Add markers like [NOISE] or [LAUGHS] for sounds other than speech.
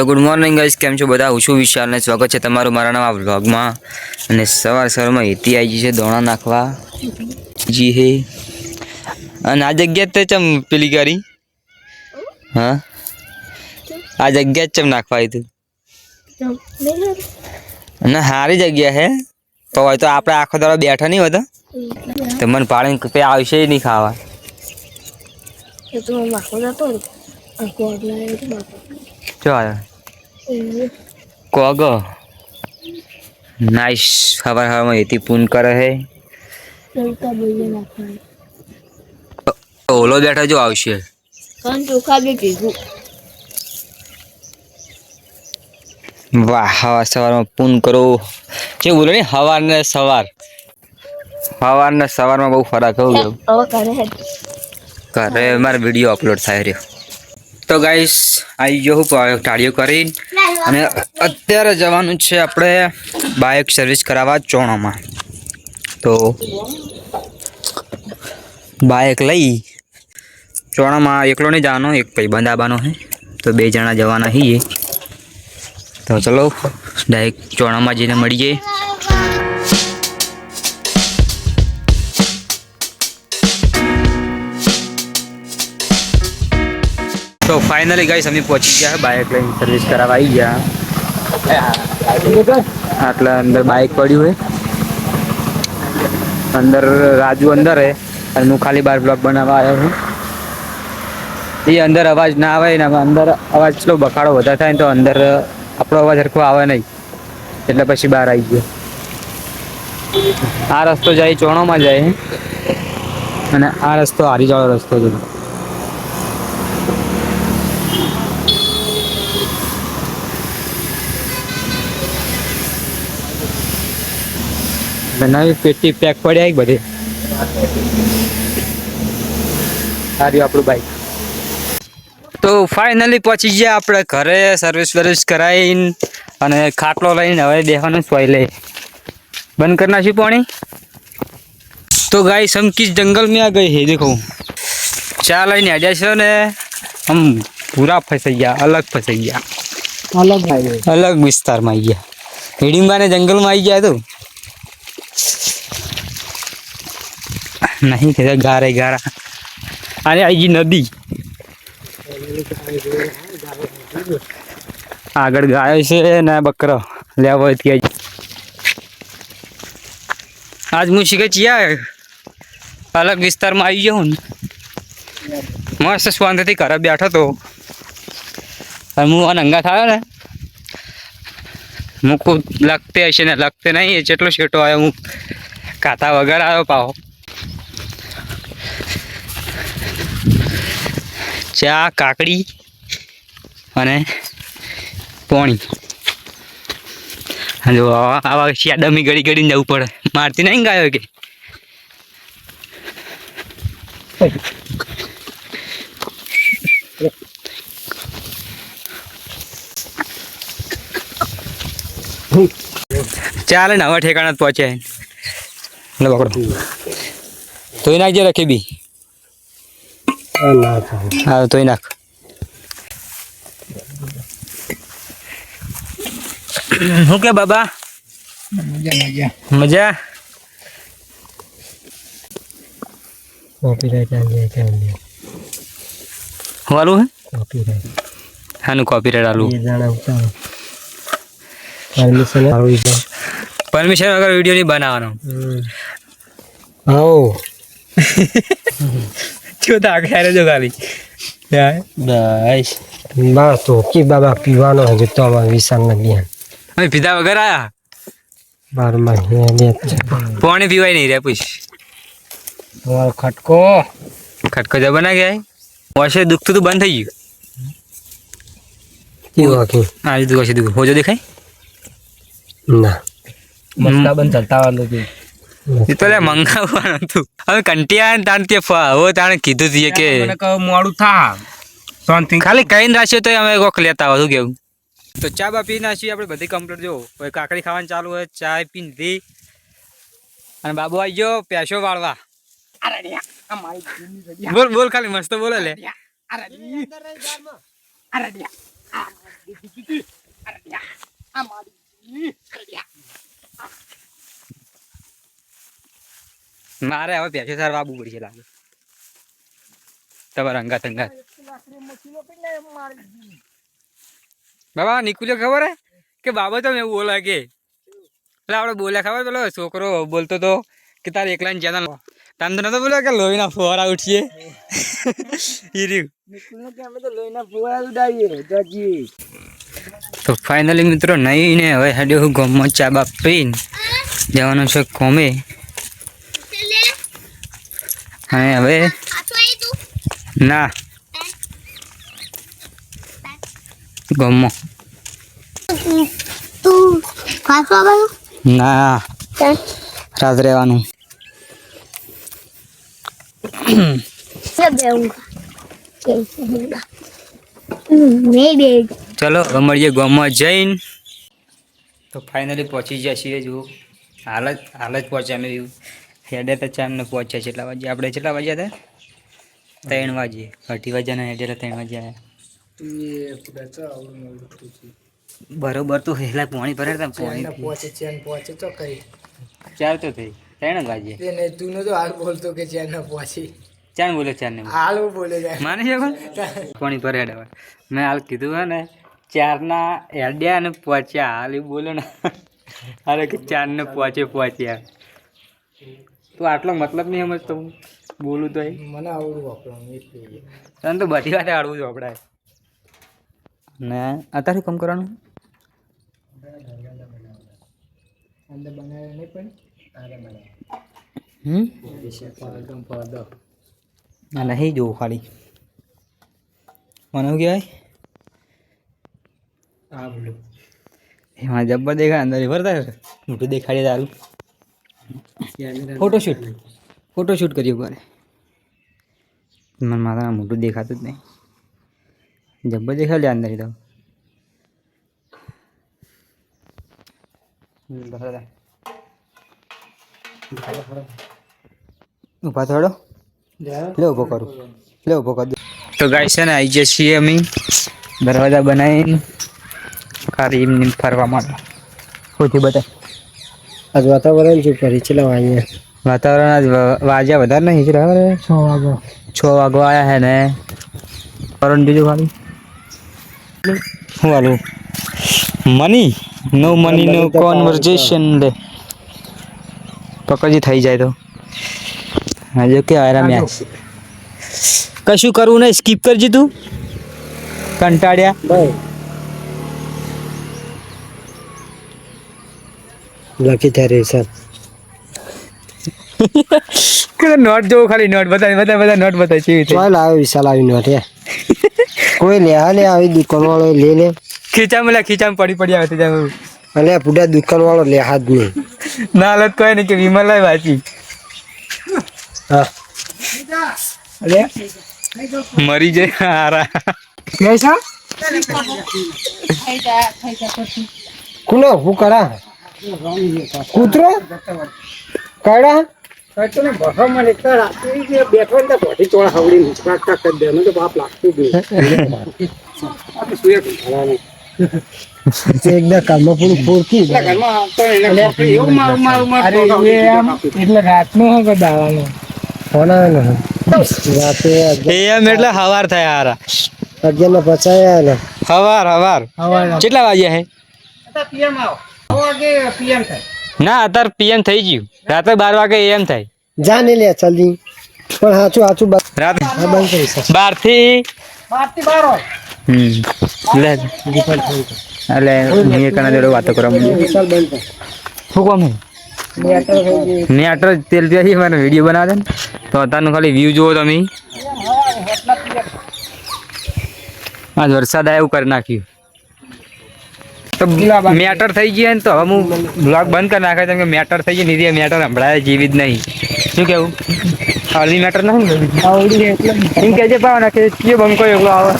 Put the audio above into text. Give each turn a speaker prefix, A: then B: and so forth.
A: તો good morning guys કેમ છો બધા? હું છું વિશાલ ને સ્વાગત છે તમારું મારા નવા વ્લોગમાં અને સવાર સવારમાં હેતી આવી ગઈ છે દોણા નાખવા. જી હે. અને આ જગ્યા તે ચમ પેલી કરી હા? આ જગ્યા જ ચમ નાખવા આવી તું? અને સારી જગ્યા હે. તો હોય તો આપણે આખો દાડો બેઠા નહીં હોતા? તો મને પાણી કંઈ આવશે નહીં ખાવા. જો કોગ નાઈસ સવાર સવારમાં હેતી પૂન કરે હે ઓલો બેઠો જો આવશે
B: ચોખા બી ભેગું
A: વાહ સવાર સવારમાં પૂન કરો જે બોલો ને સવાર ને સવાર સવાર ને સવારમાં બહુ ફરક હોઉં ગયો
B: હવે કરે હે
A: ઘરે મારે વીડિયો અપલોડ થાય રહ્યો તો ગાઈસ આવી ગયો હું ટાળીઓ કરીને અને અત્યારે જવાનું છે આપણે બાઇક સર્વિસ કરાવવા ચોણામાં. તો બાઇક લઈ ચોણામાં એકલો નહીં જવાનો, એક ભાઈ બંધ આવવાનો હે તો બે જણા જવાના હીએ તો ચલો ડાયરેક્ટ ચોણામાં જઈને મળીએ તો ફાઇનલી ગાઈસ અમે પહોંચી ગયા. બાઇક લઈને સર્વિસ કરાવવા આવી ગયા. આટલા અંદર બાઇક પડ્યું હે અંદર રાજુ અંદર હે અને હું ખાલી બાર બ્લોક બનાવવા આવ્યો છું. એ અંદર અવાજ ના આવે ને અંદર અવાજ એટલો બખાડો વધારે થાય ને તો અંદર આપણો અવાજ સરખો આવે નહીં. એટલે પછી બહાર આવી ગયો. આ રસ્તો જાય ચોણોમાં જાય અને આ રસ્તો હારીજાળો રસ્તો છે. નવી પેટી પેક પડ્યા બધી. સારું આપણું બાઈક તો ફાઇનલી પહોંચી ગયા આપણે ઘરે સર્વિસ વર્વિસ કરાવીને અને ખાટલો લઈને હવે દેવાનું સોય લઈ બંધ કરી નાખ્યું પાણી? તો ગાય સમકી જંગલ મેં આ ગઈ હે દેખો. ચા લઈને હડ્યા છો ને આમ પૂરા ફસાઈ ગયા અલગ ફસાઈ ગયા.
B: અલગ
A: અલગ વિસ્તારમાં આવી ગયા. હિડિંબાને જંગલમાં આવી ગયા તો નહીં કે ગારે ગારા અને આવી ગઈ નદી આગળ ગાયો છે ને બકરો લેવો હોય ત્યાં આજ હું શીખે છીએ અલગ વિસ્તારમાં આવી ગયો ને મસ્ત શાંતિથી ઘરે બેઠો તો અને હું અનંગા થયો ને મૂકું લખતે હશે ને લગતે નહીં જેટલો શેટો આવ્યો હું કાતા વગર આવ્યો પાહો ચા, કાકડી અને પોણી. જો, આવા ડમી ગળી ગળીને જવું પડે. મારતી નહીં ગાયો કે? ચાલે ને, હવે ઠેકાણા જ પહોંચે પકડો. તોય નાખજે રખી બી હા તોય નાખ. શું કે બાબા?
B: મજા? મજા
A: મજા
B: આવી જાય
A: વાલું હે? હાનું કોપીરાઈટ આલું.
B: પરમિશન
A: પરમિશન વગર વીડિયો નહીં બનાવવાનો.
B: આવો. [LAUGHS]
A: જો તો આગળ જો ખાલી. બસ.
B: બસ તો કે બાબા પીવાનો હજુ તો અમારે વિશાલ નથી
A: અમે પીધા વગર આયા?
B: બાર મહિને
A: પાણી પીવાય નહીં રે પૂછ.
B: તમારો ખટકો.
A: ખટકો જબર ના ગયા વર્ષે દુખતું તો બંધ થઈ ગયું.
B: કેવો કે
A: હા એ દુખ દુખ હોજો દેખાય?
B: ના.
A: મસ્તા
B: બંધ ચાલતા કે
A: એ તો મંગાવવાનું હતું. હવે કંટિયા ને તાણ તે હવે તાણે કીધું છે કે
B: મોડું થા શાંતિ
A: ખાલી કહીને રાખ્યો તો અમે કોક લેતા આવો શું કેવું? તો ચા બા પી નાખી આપણે બધી કમ્પ્લીટ જો હવે કાકડી ખાવાનું ચાલુ હોય ચા પી લીધી અને બાબુ આવી ગયો પેશો વાળવા. બોલ બોલ ખાલી મસ્ત બોલે લે. મારે હવે પેસો સાર વાબુ પડશે લાગે. તમારા અંગાત અંગાત. બાબા નીકળ્યો ખબર હે? કે બાબા તો એવું બોલા કે, એટલે આપણે બોલ્યા ખબર પેલો છોકરો બોલતો તો કે તારે એકલા ને જ્યાં તમે તો નતો બોલ્યો કે લોહીના ફુવારા ઉઠીએ? તો ફાઇનલી મિત્રો, નહીં ને હવે હેડે હું ગમમાં ચા બાપ પીને જવાનું છે કોમે. હા હવે? ના.
C: ગમો.
A: ના. રાત રહેવાનું ચલો રમણીએ ગામમાં જઈને. તો ફાઇનલી પહોંચી જઈએ છીએ જો હાલ જ હાલ જ પહોંચ્યા મેં હેડે તો ચાર ને પહોંચ્યા કેટલા વાગે. આપણે કેટલા વાગ્યા હતા? ત્રણ વાગે. અઢી વાગ્યાના હેડે ત્રણ વાગ્યા બરોબર તો હેલા પાણી ભરે હતા પાણી
B: પહોંચે ચેન પહોંચે તો કઈ
A: ચાર તો થઈ. ત્રણ જ વાગે.
B: એને તું નતો હાલ બોલતો કે ચેન ના પહોંચી.
A: ચાર બોલે ચાર ને.
B: હાલ બોલે જાય
A: માને છે પાણી ભરે હેડે મેં હાલ કીધું હે ને ચારના હેડ્યા અને પહોંચ્યા. હાલ એ બોલે ને. અરે કે ચાર ને પહોંચે પહોંચ્યા. તું આટલો મતલબ નહીં સમજતો હું. બોલું તો
B: મને આવડું વાપરવાનું
A: તને તો બધી વાતે આવડવું જ વપરાય. ને અત્યારે કામ કરવાનું?
B: અંદર બનાવે નહીં પણ? આરે
A: હમ? નહીં જોવું ખાલી. મને શું કહેવાય?
B: આ બોલું.
A: એમાં જબ્બર દેખાય અંદર ભરતા મોટું દેખાડી તારું. ફોટોશૂટ ફોટોશૂટ કર્યું ઘરે મને મારા મોટું દેખાતું જ નહીં. જબ્બર દેખાય લે અંદર તો. ઊભા થોડો લે ઊભો કરું. લે ઊભો કર. તો ગાય છે ને આવી જઈએ છીએ અમે. દરવાજા બનાવીને. ખાલી એમને ફરવા માટે. ખોટી બધા
B: આજ વાતાવરણ શું કરી ચલાવ અહીંયા
A: વાતાવરણ આજ વા- વાગ્યા વધારે નહીં છે બરાબર
B: છ વાગો
A: છ વાગવા આવ્યા હે ને કરણ બીજું ખાલી શું વાલું મની નો મની નો કોન્વર્ઝેશન લે પકડી થઈ જાય તો હજુ કે આરા મેચ કશું કરવું નહીં સ્કીપ કરજે તું કંટાળ્યા
B: લખી ત્યારે સર.
A: કે નોટ જોવું ખાલી નોટ બતાવી બધા બધા નોટ બતાવી કેવી છે
B: ચાલ આવે વિશાલ આવી નોટ કોઈ લે હાલે આવી દુકાન વાળો લે લે
A: ખીચામાં લે ખીચામાં પડી પડી આવે ત્યાં
B: અને પૂરા દુકાન વાળો લે હાથ નહીં
A: ના હાલત કોઈ નહીં કે વીમા લાય વાંચી
B: હા.
A: મરી જાય હારા.
B: કેસા કુનો હું કરા? કૂતરો કડા કઈતો ને બફા મને કડા એ જે બેઠો ને બોડી ચોળા હવડી મુચકાટ કા કરી દે મને તો બાપ લાગતું ગયું આપણે સુએ એકદમ કામમાં પૂરું ફૂરકી એટલે રાતનો હો દાવાનો ફોન આવે ને રાતે
A: એમ એટલે હવાર થયા હારા
B: અગિયાર ને પચાયા ને
A: હવાર હવાર કેટલા વાગ્યા હે ના અત્યારે પીએમ થઈ ગયું. રાત્રે બાર વાગે એમ થાય.
B: જાને લે જલ્દી. પણ હાચું હાચું બંધ
A: રાત
B: બંધ
A: થઈ બારથી
B: બારથી બાર હોય
A: એટલે હું એ કના જોડે વાતો કરવા. શું કોમ તેલ વીડિયો બનાવે ને. તો અત્યારનું ખાલી વ્યૂ જુઓ તમે. આજ વરસાદ આવ્યો એવું કરી નાખ્યું. તો મેટર થઈ ગયા ને તો હવે હું બ્લોગ બંધ કરી નાખે કેમ કે મેટર થઈ ગઈ નીતિ મેટર હમણાં જીવી જ નહીં. શું કેવું? અડધી મેટર નહીં ને? એમ પાવ નાખે કે બંકો એવું આવે.